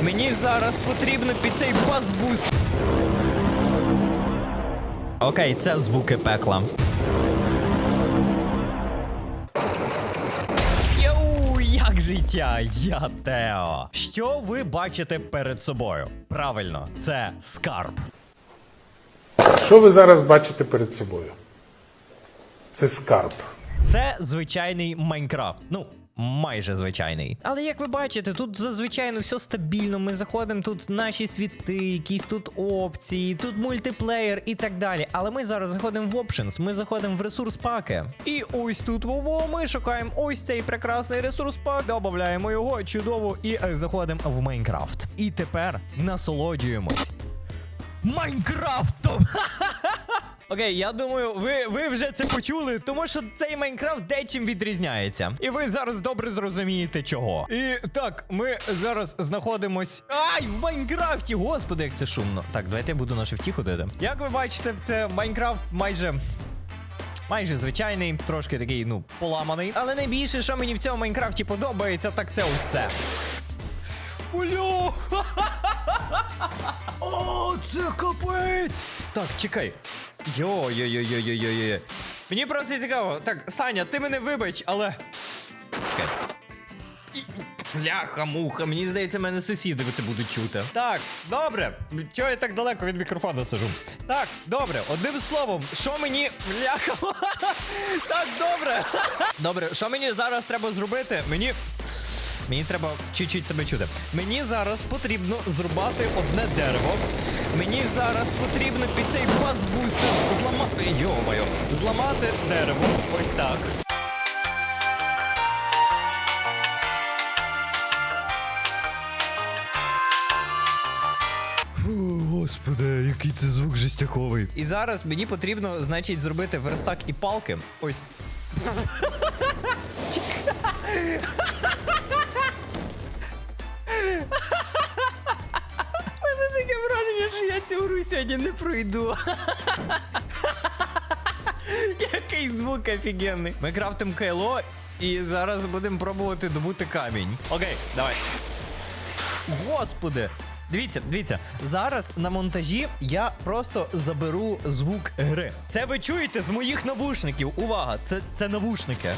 Мені зараз потрібно під цей бас-буст. Окей, це звуки пекла. Йоу, як життя, я Тео. Що ви бачите перед собою? Правильно, це скарб. Що ви зараз бачите перед собою? Це скарб. Це звичайний Майнкрафт. Ну. Майже звичайний. Але як ви бачите, тут зазвичай все стабільно. Ми заходимо тут наші світи, якісь тут опції, тут мультиплеєр і так далі. Але ми зараз заходимо в Options, ми заходимо в ресурс паки. І ось тут вово ми шукаємо ось цей прекрасний ресурс пак, додаємо його чудово і заходимо в Майнкрафт. І тепер насолоджуємось. Майнкрафтом! Окей, я думаю, ви, ви вже це почули, тому що цей Майнкрафт дечим відрізняється. І ви зараз добре зрозумієте чого. І так, ми зараз знаходимось. Ай, в Майнкрафті! Господи, як це шумно. Так, давайте я буду на шифті ходити. Як ви бачите, це Майнкрафт майже. Майже звичайний, трошки такий, ну, поламаний. Але найбільше, що мені в цьому Майнкрафті подобається, так це ось це. О, це капець! Так, чекай. Йо-йо-йо-йо-йо-йо. Мені просто цікаво. Так, Саня, ти мене вибач, але. Чекай. Бляха, муха, мені здається, мене сусіди це будуть чути. Так, добре. Чого я так далеко від мікрофона сижу? Так, добре, одним словом, що мені. Бляха. Так, добре. Добре, що мені зараз треба зробити? Мені. Мені треба чуть-чуть себе чути. Мені зараз потрібно зрубати одне дерево. Мені зараз потрібно під цей бас-бустер зламати. Йо-моє, зламати дерево. Ось так. Господи, який це звук жестяковий. І зараз мені потрібно, значить, зробити верстак і палки. Ось. мене таке враження, що я цю гру сьогодні не пройду. Який звук офігенний. Ми крафтимо кайло і зараз будемо пробувати добути камінь. Окей, давай. Господи! Дивіться, дивіться, зараз на монтажі я просто заберу звук гри. Це ви чуєте з моїх навушників. Увага! Це, це навушники.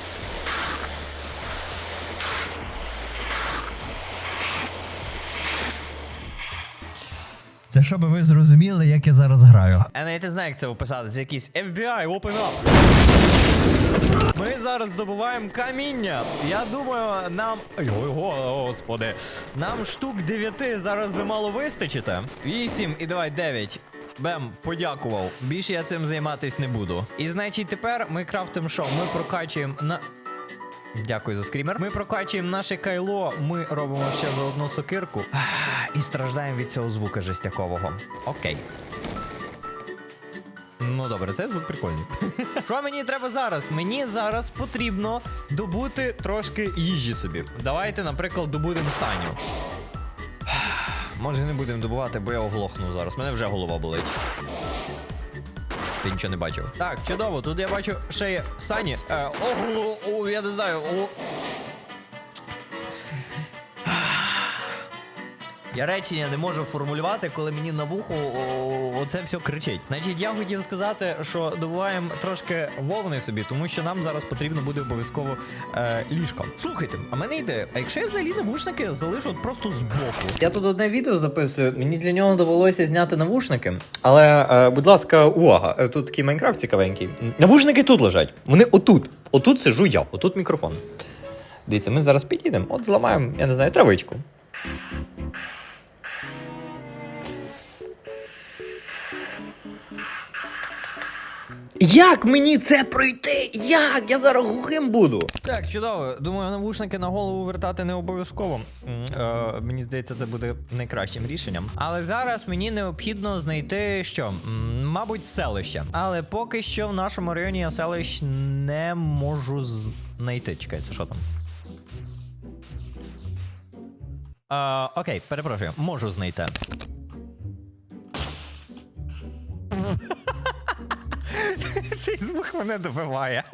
Це щоб ви зрозуміли, як я зараз граю. Я навіть не знаю, як це описати. Це якийсь FBI, open up. Ми зараз здобуваємо каміння. Я думаю, нам. Ой, господи. Нам штук 9 зараз би мало вистачити. 8 і давай 9. Бем, подякував. Більше я цим займатись не буду. І значить, тепер ми крафтимо що? Ми прокачуємо на. Дякую за скрімер. Ми прокачуємо наше кайло, ми робимо ще за одну сокирку і страждаємо від цього звука жестякового. Окей. Ну добре, це звук прикольний. Що мені треба зараз? Мені зараз потрібно добути трошки їжі собі. Давайте, наприклад, добудемо саню. Може не будемо добувати, бо я оглохну зараз. Мене вже голова болить. Ти нічого не бачив. Так, чудово, тут я бачу ще є сані. Е, о, о, я не знаю. О. Я речення не можу формулювати, коли мені на вухо оце все кричить. Значить, я хотів сказати, що добуваємо трошки вовни собі, тому що нам зараз потрібно буде обов'язково е, ліжко. Слухайте, а мене ідея, а якщо я взагалі навушники залишу от просто збоку? Я тут одне відео записую, мені для нього довелося зняти навушники. Але, е, будь ласка, увага! е, Тут такий Майнкрафт цікавенький. Навушники тут лежать. Вони отут. Отут сижу я, отут мікрофон. Дивіться, ми зараз підійдемо, от зламаємо, я не знаю, травичку. Як мені це пройти? Як? Я зараз глухим буду. Так, чудово. Думаю, навушники на голову вертати не обов'язково. Е, мені здається, це буде найкращим рішенням. Але зараз мені необхідно знайти що? Мабуть, селище. Але поки що в нашому районі я селищ не можу знайти. Це що там? Е, окей, перепрошую, можу знайти. Цей звук мене добиває.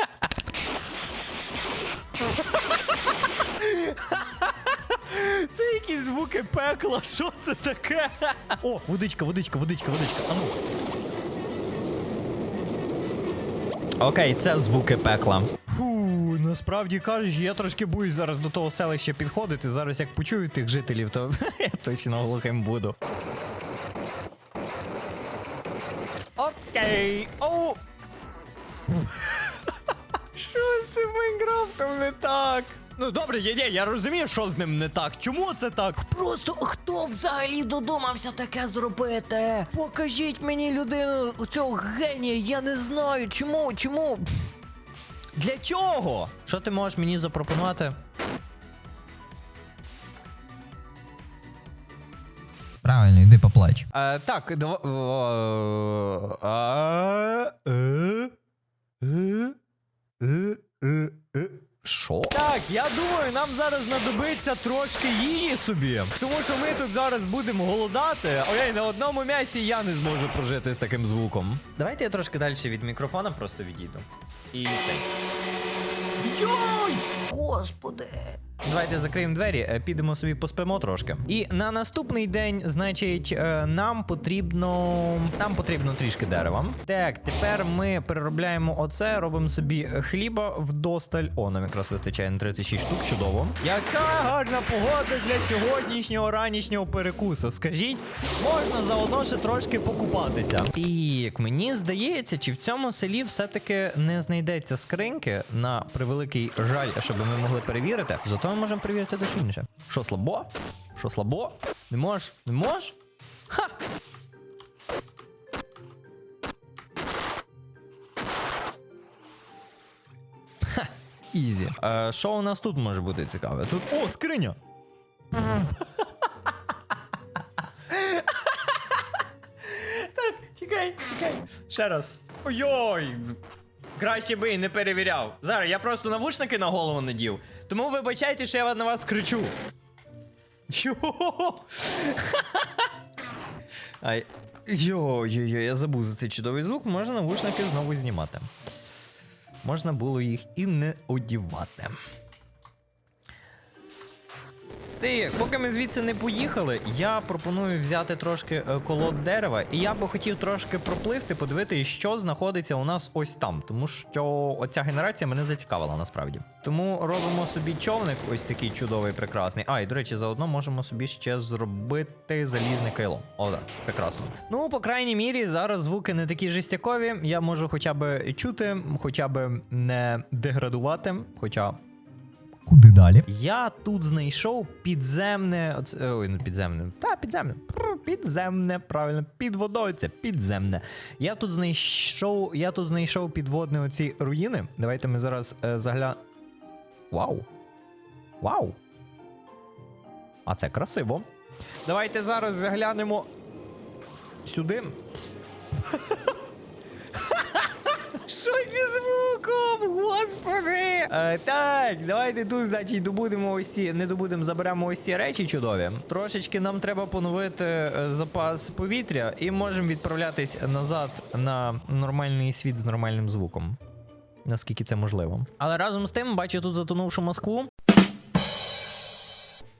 Це якісь звуки пекла, що це таке? О, водичка, водичка, водичка, водичка. Ану. Окей, це звуки пекла. Фу, насправді кажучи, я трошки боюсь зараз до того селища підходити. Зараз як почую тих жителів, то я точно глухим буду. Окей. Оу. Майнкрафтом не так? Ну добре, є, є, я розумію, що з ним не так. Чому це так? Просто хто взагалі додумався таке зробити? Покажіть мені людину цього генія, я не знаю. Чому? Чому? Для чого? Що ти можеш мені запропонувати? Правильно, йди поплач. Е, так, дава- е, а, е, е, е, е, е. Що? Так, я думаю, нам зараз знадобиться трошки їжі собі. Тому що ми тут зараз будемо голодати. Ой, на одному м'ясі я не зможу прожити з таким звуком. Давайте я трошки далі від мікрофона просто відійду. І цей. Йой! Господи. Давайте закриємо двері, е, підемо собі поспимо трошки. І на наступний день, значить, е, нам потрібно. Нам потрібно трішки дерева. Так, тепер ми переробляємо оце, робимо собі хліба вдосталь. О, нам якраз вистачає на 36 штук, чудово. Яка гарна погода для сьогоднішнього ранішнього перекусу. Скажіть, можна заодно ще трошки покупатися. Так, мені здається, чи в цьому селі все-таки не знайдеться скриньки на превеликий жаль, щоб ми могли перевірити. Зато можемо перевірити дещо інше. Що слабо? Що слабо? Не можеш? Не можеш? Ха! Ха! Ізі. Е, що у нас тут може бути цікаве? Тут. О, скриня! Так, чекай, чекай. Ще раз. Ой-ой! Краще би і не перевіряв. Зараз я просто навушники на голову надів. Тому вибачайте, що я на вас кричу. Йо-йо-йо, я забув за цей чудовий звук, можна навушники знову знімати. Можна було їх і не одівати. Ти, поки ми звідси не поїхали, я пропоную взяти трошки е, колод дерева, і я би хотів трошки проплисти, подивитися, що знаходиться у нас ось там. Тому що оця генерація мене зацікавила насправді. Тому робимо собі човник, ось такий чудовий, прекрасний. А, і до речі, заодно можемо собі ще зробити залізне кайло. О, так, прекрасно. Ну, по крайній мірі, зараз звуки не такі жестякові. Я можу хоча б чути, хоча б не деградувати, хоча Куди далі? я тут знайшов підземне. оце- Ой, не підземне. Та, підземне. Підземне, правильно, під водою це підземне. Я тут знайшов. Я тут знайшов підводні оці руїни. Давайте ми зараз е, загля. Вау! Вау! А це красиво. Давайте зараз заглянемо сюди. Що зі звуком? Господи! Е, так, давайте тут, значить, добудемо ось ці, не добудемо, заберемо ось ці речі чудові. Трошечки нам треба поновити е, запас повітря і можемо відправлятись назад на нормальний світ з нормальним звуком. Наскільки це можливо. Але разом з тим, бачу тут затонувшу Москву.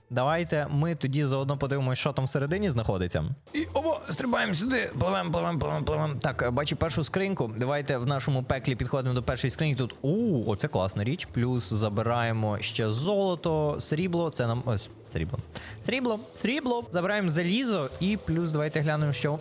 Давайте ми тоді заодно подивимося, що там всередині знаходиться. І оба, стрибаємо сюди, пливемо, пливемо, пливемо, пливемо. Так, е, бачу першу скриньку. Давайте в нашому пеклі підходимо до першої скриньки. Тут у, оце класна річ. Плюс забираємо ще золото, срібло. Це нам ось срібло. Срібло, срібло. Забираємо залізо і плюс давайте глянемо, що.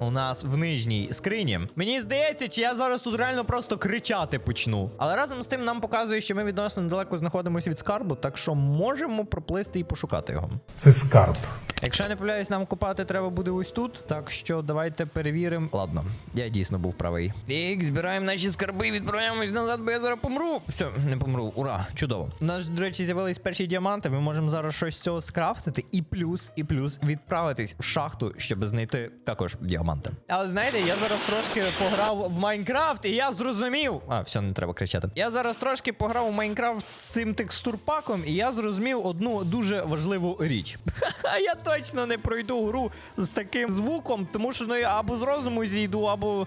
У нас в нижній скрині. Мені здається, чи я зараз тут реально просто кричати почну. Але разом з тим нам показує, що ми відносно недалеко знаходимося від скарбу, так що можемо проплисти і пошукати його. Це скарб. Якщо я не помиляюсь, нам купати треба буде ось тут. Так що давайте перевіримо. Ладно, я дійсно був правий. Так, збираємо наші скарби, відправляємось назад, бо я зараз помру. Все, не помру. Ура! Чудово. У нас, до речі, з'явились перші діаманти. Ми можемо зараз щось з цього скрафтити, і плюс, і плюс відправитись в шахту, щоб знайти також діаманти. Але знаєте, я зараз трошки пограв в Майнкрафт, і я зрозумів. А, все, не треба кричати. Я зараз трошки пограв у Майнкрафт з цим текстурпаком, і я зрозумів одну дуже важливу річ. Я точно не пройду гру з таким звуком, тому що ну я або з розуму зійду, або.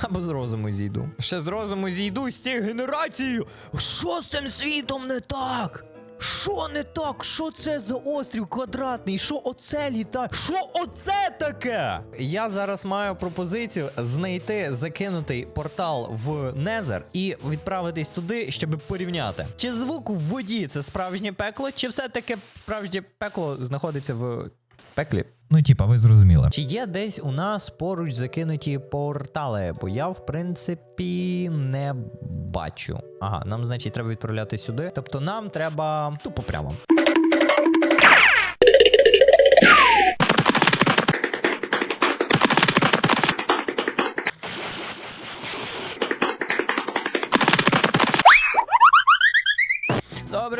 або з розуму зійду. Ще з розуму зійду з цією генерацією. Що з цим світом не так? Що не так? Що це за острів квадратний? Що оце літа? Що оце таке? Я зараз маю пропозицію знайти закинутий портал в Незер і відправитись туди, щоб порівняти. Чи звук в воді це справжнє пекло, чи все-таки справжнє пекло знаходиться в пеклі? Ну, типа, ви зрозуміли. Чи є десь у нас поруч закинуті портали? Бо я, в принципі, не бачу. Ага, нам, значить, треба відправляти сюди. Тобто нам треба тупо прямо.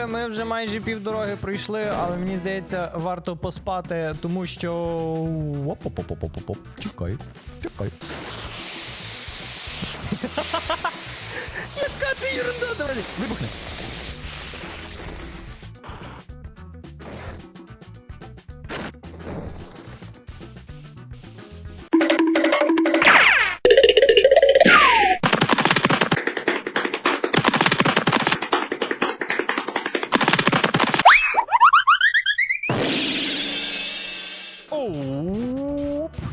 Добре, ми вже майже півдороги пройшли, але мені здається, варто поспати, тому що. Оп-оп-оп-оп-оп-оп. Чекай, чекай. Яка це ерунда, давай, вибухни.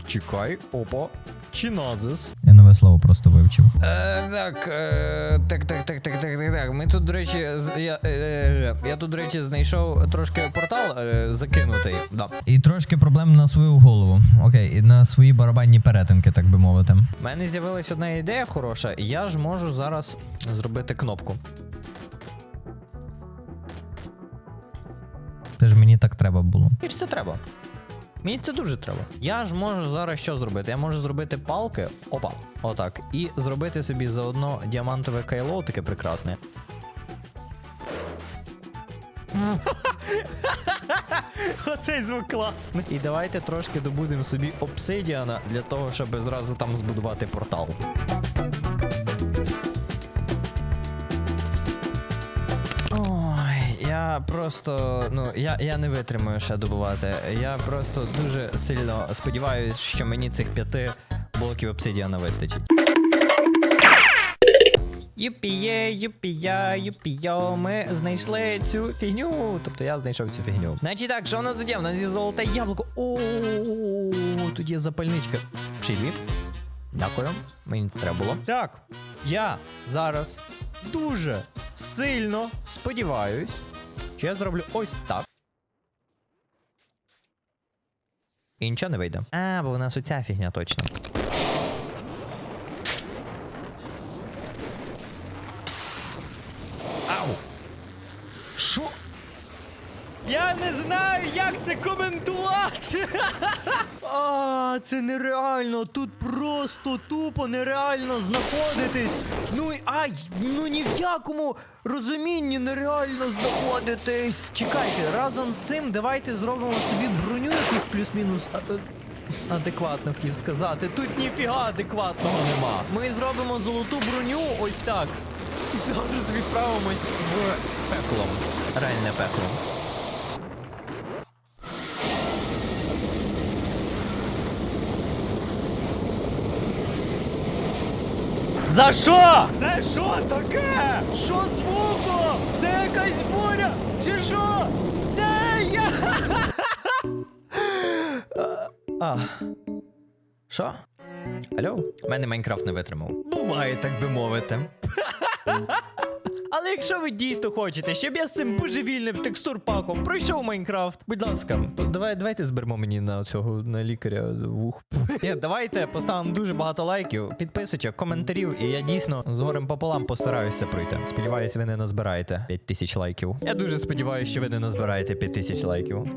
Чекай, опа. Чиназис. Я нове слово просто вивчив. Е, так, е, так, так, так, так, так, так, так. Ми тут, до речі, з- я, е, е, я тут, до речі, знайшов трошки портал е, закинутий. Да. І трошки проблем на свою голову. Окей, і на свої барабанні перетинки, так би мовити. У мене з'явилась одна ідея хороша, я ж можу зараз зробити кнопку. Це ж мені так треба було. І ж це треба. Мені це дуже треба. Я ж можу зараз що зробити? Я можу зробити палки, опа, отак, і зробити собі заодно діамантове кайло таке прекрасне. Оцей звук класний. І давайте трошки добудемо собі обсидіана для того, щоб зразу там збудувати портал. Просто, ну, я, я не витримаю ще добувати. Я просто дуже сильно сподіваюся, що мені цих п'яти блоків обсидіана вистачить. Юпіє, юпія, юпійо, ми знайшли цю фігню. Тобто я знайшов цю фігню. Значить так, що у нас тут є? У нас є золоте яблуко. О, тут є запальничка. Ще. Дякую, мені це треба було. Так, я зараз дуже сильно сподіваюсь, що я зроблю ось так. І нічого не вийде. А, бо в нас оця фігня точно. Ау! Що? Я не знаю, як це коментувати. А, це нереально. Тут просто тупо нереально знаходитись. Ну ай, ну ні в якому розумінні нереально знаходитись. Чекайте, разом з цим давайте зробимо собі броню якусь плюс-мінус. е, Адекватно хотів сказати. Тут ніфіга адекватного нема. Ми зробимо золоту броню ось так. І зараз відправимось в пекло. Реальне пекло. За що? Це що таке? Що звуку? Це якась буря? Чи що? Де я? А. Що? Алло? У мене Майнкрафт не витримав. Буває, так би мовити. Але якщо ви дійсно хочете, щоб я з цим божевільним текстурпаком пройшов Майнкрафт, будь ласка, давай, давайте зберемо мені на цього на лікаря вух. Ні, давайте поставимо дуже багато лайків, підписочок, коментарів, і я дійсно з горем пополам постараюся пройти. Сподіваюсь, ви не назбираєте 5 тисяч лайків. Я дуже сподіваюся, що ви не назбираєте 5 тисяч лайків.